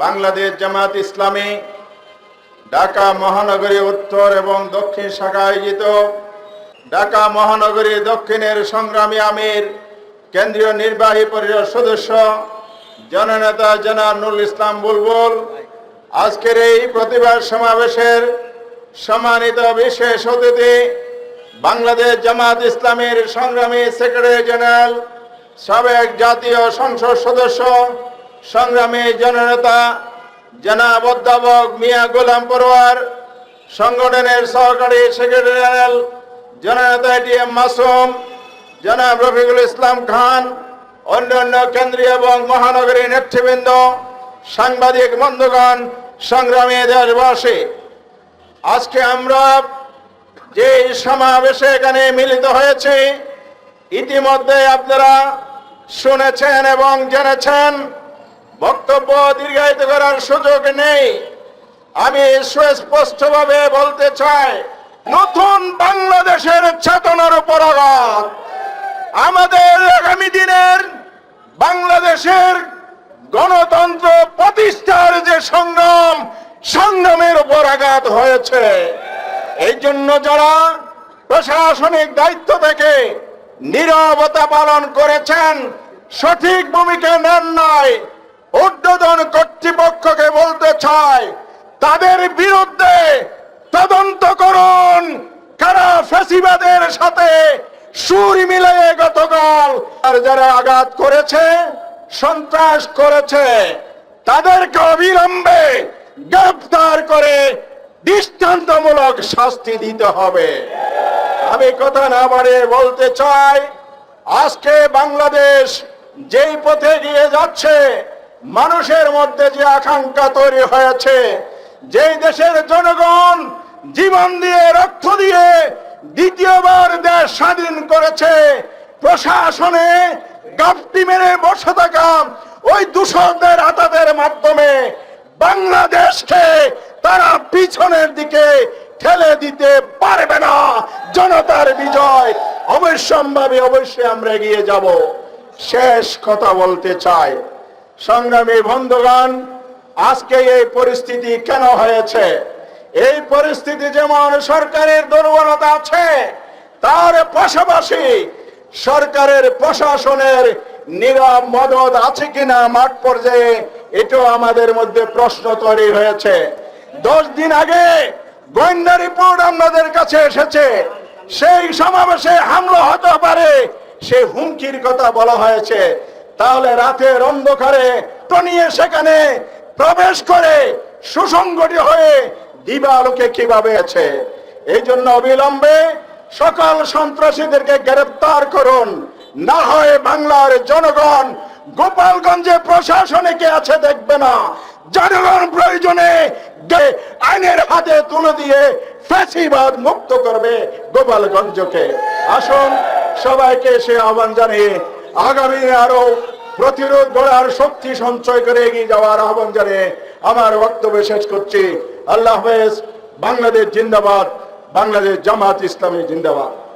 বাংলাদেশ জামাত ইসলামী ঢাকা মহানগরী উত্তর এবং দক্ষিণ শাখা আয়োজিত ঢাকা মহানগরী দক্ষিণের সংগ্রামী আমির, কেন্দ্রীয় নির্বাহী পরিষদ সদস্য জননেতা জনাব নুল ইসলাম বুলবুল। আজকের এই প্রতিবাদ সমাবেশের সম্মানিত বিশেষ অতিথি বাংলাদেশ জামাত ইসলামের সংগ্রামী সেক্রেটারি জেনারেল, সাবেক জাতীয় সংসদ সদস্য সংগ্রামী জননেতা জনাব অধ্যাপক মিয়া গোলাম পরোয়ার, সংগঠনের সহকারী সেক্রেটারি জেনারেল জননেতা এটিএম মাসুম, জনাব রফিকুল ইসলাম খান, অন্যান্য কেন্দ্রীয় এবং মহানগরী নেতৃবৃন্দ, সাংবাদিক বন্ধুগণ, সংগ্রামী দেশবাসী, আজকে আমরা যে সমাবেশে এখানে মিলিত হয়েছে, ইতিমধ্যে আপনারা শুনেছেন এবং জেনেছেন বক্তব্য দীর্ঘায়িত করার সুযোগ নেই। আমি সুস্পষ্টভাবে বলতে চাই, নতুন বাংলাদেশের চেতনার উপর আঘাত। আমাদের আগামী দিনের বাংলাদেশের গণতন্ত্র প্রতিষ্ঠার যে সংগ্রাম, সংগ্রামের উপর আঘাত হয়েছে। এই জন্য যারা প্রশাসনিক দায়িত্ব থেকে নীরবতা পালন করেছেন, সঠিক ভূমিকা নেন নাই। ঊর্ধ্বতন কর্তৃপক্ষকে বলতে চাই, তাদের বিরুদ্ধে তদন্ত করুন। কারা ফেসিবাদের সাথে সুর মিলিয়ে গতকাল আর যারা আঘাত করেছে, সন্ত্রাস করেছে, তাদেরকে অবিলম্বে গ্রেফতার করে দৃষ্টান্তমূলক শাস্তি দিতে হবে। আমি কথা না বাড়িয়ে বলতে চাই, আজকে বাংলাদেশ যেই পথে গিয়ে যাচ্ছে মানুষের মধ্যে যে আকাঙ্ক্ষা তৈরি হয়েছে, যেই দেশের জনগণ জীবন দিয়ে, রক্ত দিয়ে দ্বিতীয়বার দেশ স্বাধীন করেছে, প্রশাসনে গাপটি মেরে বসে থাকা ওই দূষকদের আতাদের মাধ্যমে বাংলাদেশকে তারা পিছনের দিকে ঠেলে দিতে পারবে না। জনতার বিজয় অবশ্যম্ভাবী অবশ্যই আমরা এগিয়ে যাব। শেষ কথা বলতে চাই। সংগ্রামী বন্ধুগণ, আজকে এই পরিস্থিতি কেন হয়েছে? এই পরিস্থিতি যেমন সরকারের দুর্বলতা আছে, তার পাশাপাশি সরকারের প্রশাসনের নীরব মদত আছে কিনা মাঠ পর্যায়ে, এটাও আমাদের মধ্যে প্রশ্ন তৈরি হয়েছে। দশ দিন আগে গোয়েন্দা রিপোর্ট আমাদের কাছে এসেছে, সেই সমাবেশে হামলা হতে পারে সে হুমকির কথা বলা হয়েছে। তাহলে রাতের অন্ধকারে টনিয়ে সেখানে প্রবেশ করে সুসংগঠিত হয়ে দিবালোকে কীভাবে আছে? এই জন্য অবিলম্বে সকল সন্ত্রাসীদেরকে গ্রেপ্তার করুন। না হয় বাংলার জনগণ গোপালগঞ্জে প্রশাসনে কে আছে দেখবে না। জনগণ প্রয়োজনে আইনের হাতে তুলে দিয়ে ফ্যাসিবাদ মুক্ত করবে গোপালগঞ্জকে। আসুন সবাইকে সে আহ্বান জানিয়ে আগামী আরও প্রতিরোধ গড়ার শক্তি সঞ্চয় করে এগিয়ে যাওয়ার আহ্বান জানিয়ে আমার বক্তব্য শেষ করছি। আল্লাহ হাফেজ, বাংলাদেশ জিন্দাবাদ, বাংলাদেশ জামাত ইসলামী জিন্দাবাদ।